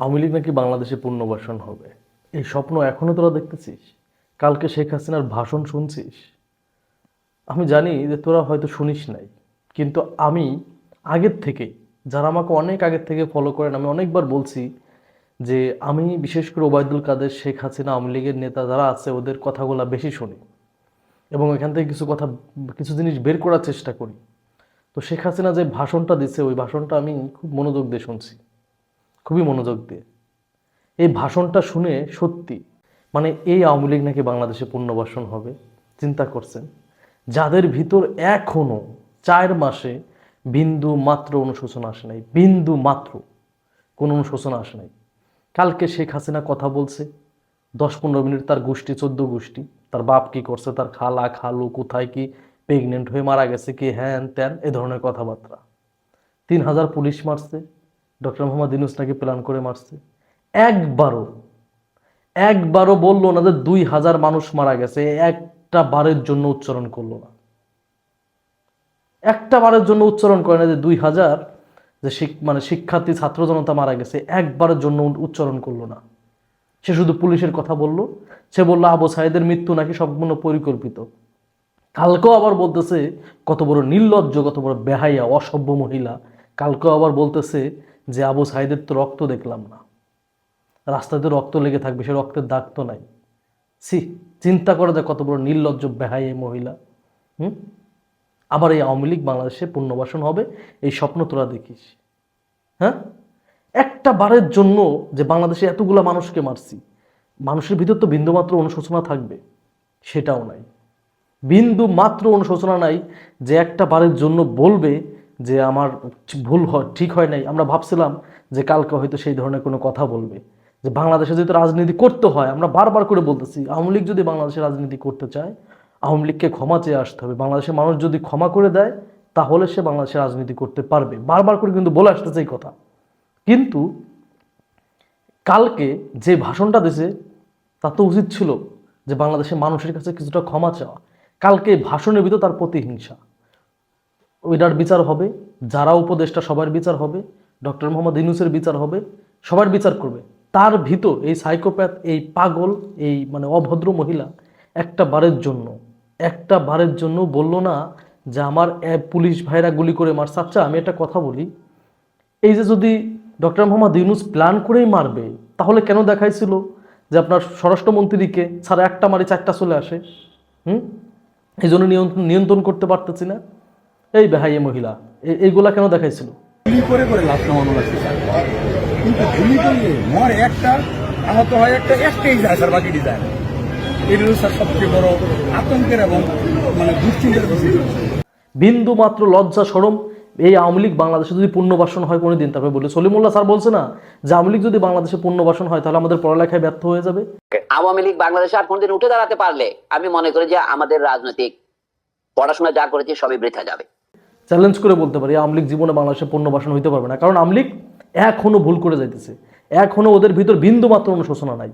আওয়ামী লীগ নাকি বাংলাদেশে পুনর্বাসন হবে? এই স্বপ্ন এখনও তোরা দেখতেছিস? কালকে শেখ হাসিনার ভাষণ শুনছিস? আমি জানি যে তোরা হয়তো শুনিস নাই, কিন্তু আমি আগের থেকেই, যারা আমাকে অনেক আগের থেকে ফলো করেন, আমি অনেকবার বলছি যে আমি বিশেষ করে ওবায়দুল কাদের, শেখ হাসিনা, আওয়ামী লীগের নেতা যারা আছে, ওদের কথাগুলো বেশি শুনি এবং এখান থেকে কিছু কথা, কিছু জিনিস বের করার চেষ্টা করি। তো শেখ হাসিনা যে ভাষণটা দিছে, ওই ভাষণটা আমি খুব মনোযোগ দিয়ে শুনছি। খুবই মনোযোগ দিয়ে। এই ভাষণটা শুনে সত্যি মানে এই আওয়ামী লীগ নাকি বাংলাদেশে পুনর্বাসন হবে, চিন্তা করছেন। যাদের ভিতর এখনও চার মাসে বিন্দু মাত্র অনুশোচনা আসে নাই, বিন্দু মাত্র কোনো অনুশোচনা আসে নাই। কালকে শেখ হাসিনা কথা বলছে, দশ পনেরো মিনিট তার গোষ্ঠী, চোদ্দ গোষ্ঠী, তার বাপ কি করছে, তার খালা, খালু কোথায় কি, প্রেগনেন্ট হয়ে মারা গেছে কি, হ্যান ত্যান, এ ধরনের কথাবার্তা। তিন হাজার পুলিশ মারছে ডক্টর মোহাম্মদ ইনুস নাকি প্ল্যান করে মারছে? একবারও। একবারও বলল না যে দুই হাজার মানুষ মারা গেছে, একটা বারের জন্য উচ্চারণ করল না। একটা বারের জন্য উচ্চারণ করে না যে দুই হাজার যে মানে শিক্ষার্থী, ছাত্র জনতা মারা গেছে, একবারের জন্য উচ্চারণ করল না। সে শুধু পুলিশের কথা বলল। সে বলল, আবু সাহেদের মৃত্যু নাকি সম্পূর্ণ পরিকল্পিত। কালকেও আবার বলতেছে, কত বড় নির্লজ্জ, কত বড় বেহাইয়া অসভ্য মহিলা। কালকেও আবার বলতেছে যে আবু সাইদের তো রক্ত দেখলাম না। রাস্তাতে রক্ত লেগে থাকবে, সে রক্তের দাগ তো নাই। সি চিন্তা করা যায় কত বড় নির্লজ্জ, বেহাই এই মহিলা। হুম? আবার এই আওয়ামী লীগ বাংলাদেশে পুনর্বাসন হবে, এই স্বপ্ন তোরা দেখিস। হ্যাঁ? একটা বারের জন্য যে বাংলাদেশে এতগুলা মানুষকে মারছি, মানুষের ভিতর তো বিন্দুমাত্র অনুশোচনা থাকবে, সেটাও নাই। বিন্দু মাত্র অনুশোচনা নাই যে একটা বারের জন্য বলবে যে আমার ভুল হয় ঠিক হয় নাই। আমরা ভাবছিলাম যে কালকে হয়তো সেই ধরনের কোনো কথা বলবে। যে বাংলাদেশে যদি রাজনীতি করতে হয়, আমরা বারবার করে বলতেছি, আওয়ামী লীগ যদি বাংলাদেশে রাজনীতি করতে চায়, আওয়ামী লীগকে ক্ষমা চেয়ে আসতে হবে। বাংলাদেশের মানুষ যদি ক্ষমা করে দেয়, তাহলে সে বাংলাদেশে রাজনীতি করতে পারবে। বারবার করে কিন্তু বলে আসতেছে এই কথা। কিন্তু কালকে যে ভাষণটা দিছে, তা তো উচিত ছিল যে বাংলাদেশের মানুষের কাছে কিছুটা ক্ষমা চাওয়া। কালকে ভাষণের ভিতর তার প্রতিহিংসা। ওইটার বিচার হবে, যারা উপদেষ্টা সবার বিচার হবে, ডক্টর মোহাম্মদ ইনুসের বিচার হবে, সবার বিচার করবে। তার ভিতর এই সাইকোপ্যাথ এই পাগল, এই মানে অভদ্র মহিলা একটা বারের জন্য, একটা বারের জন্য বলল না যে আমার পুলিশ ভাইরা গুলি করে মারছে। আচ্ছা আমি একটা কথা বলি। এই যে যদি ডক্টর মোহাম্মদ ইউনুস প্ল্যান করেই মারবে, তাহলে কেন দেখাইছিল যে আপনার স্বরাষ্ট্রমন্ত্রীকে ছাড়া একটা মারি চারটা চলে আসে? হুম? এই জন্য নিয়ন্ত্রণ নিয়ন্ত্রণ করতে পারতেছি না। এই বেহাইয়ে মহিলা এইগুলা কেন দেখাইছিল? গুলি করে করে লাশ নামানো লাগছে স্যার। কিন্তু গুলি করলে মর একটা আহত হয় একটা একটাই যায় স্যার বাকিটি যায়। এটা স্যার সবচেয়ে বড় আতঙ্কের এবং মানে দুশ্চিন্তার বিষয়। বিন্দু মাত্র লজ্জা সরম। এই আওয়ামী লীগ বাংলাদেশে যদি পুনর্বাসন হয় কোনো দিন তারপরে বলে সলিমুল্লাহ স্যার বলছে না যে আওয়ামী লীগ যদি বাংলাদেশে পুনর্বাসন হয় তাহলে আমাদের পড়ালেখায় ব্যর্থ হয়ে যাবে। আওয়ামী লীগ বাংলাদেশে আর কোনদিন উঠে দাঁড়াতে পারলে আমি মনে করি যে আমাদের রাজনৈতিক পড়াশোনা যা করেছি সবই বৃথা যাবে। চ্যালেঞ্জ করে বলতে পারি আমলিক জীবনে বাংলাদেশে পণ্য বাসন হইতে পারবে না। কারণ আমলিক এখনও এখনও ভুল করে যাইতেছে। এখনও ওদের ভিতর বিন্দু মাত্র অনুশোচনা নাই।